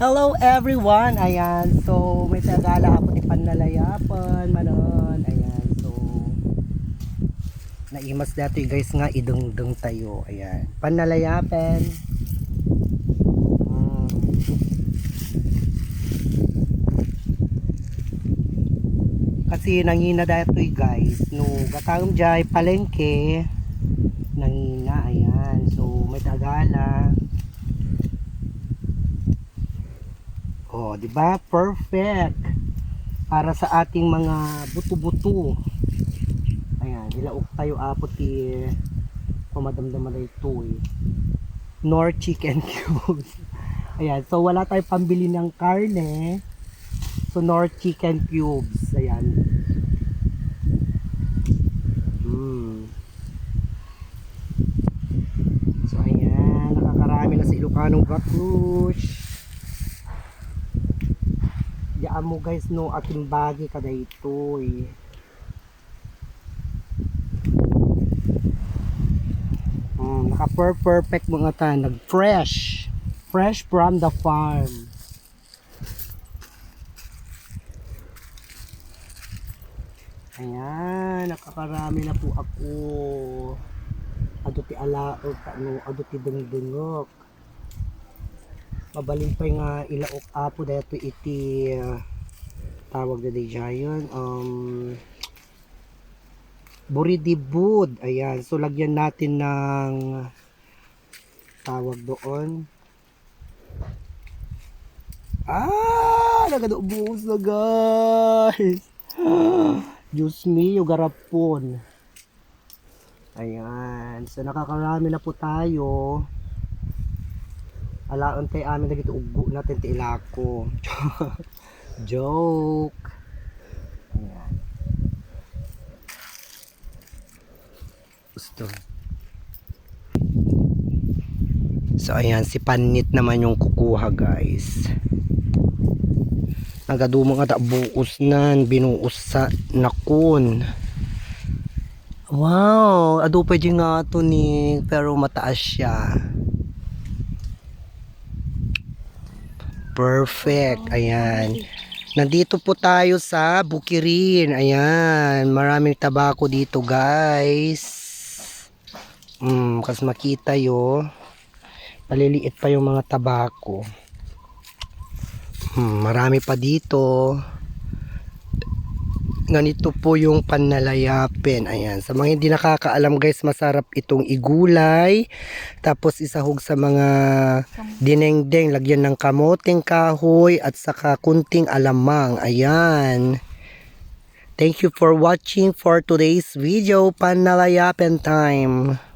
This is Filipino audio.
Hello everyone! Ayan, so may tagala ako ni Panlalayapan, manon. Ayan, so naimas dito guys nga idungdung tayo. Ayan, Panlalayapan. Mm. Kasi nangina dito guys, no gatawang jay palengke. Nangina, ayan. So may tagala. Oh, 'di ba? Perfect. Para sa ating mga buto-buto. Ayan, ilaok tayo apot ti pumadamdaman na ito eh. Nor chicken cubes. Ayan, so wala tayong pambili ng karne. So nor chicken cubes. Ayan. Mm. So ayan, nakakarami na sa Ilocanong Gatrush. Yaan mo guys no aking bagi kada ito eh. Mm, naka per perfect mga ta, nag fresh. Fresh from the farm. Ayan, nakakarami na po ako. Ado ti ala o ano, ado ti dungdungok. Mabalin pa nga ilaok apo dito iti uh, tawag na di jayon. Um, buridibud. Ayan, so lagyan natin ng tawag doon. Ah, nagadubuhos na guys. Diyos mio, garapon. Ayan. So, nakakarami na po tayo. Alaon tayo amin na gito ugo natin ti ilako. Joke. Ayan. Gusto. So, ayan. Si Panit naman yung kukuha, guys. Nagadumang ata buos nan, binuos sa nakun. Wow, ado pwede nga to ni, pero mataas siya. Perfect, ayan. Nandito po tayo sa Bukirin, ayan. Maraming tabako dito guys. Hmm, kas makita yo. Maliliit pa yung mga tabako. Hmm, marami pa dito. Ganito po yung pannalayapin. Ayan. Sa mga hindi nakakaalam guys, masarap itong igulay. Tapos isahog sa mga dinengdeng. Lagyan ng kamoting kahoy at saka kunting alamang. Ayan. Thank you for watching for today's video. Pannalayapin time.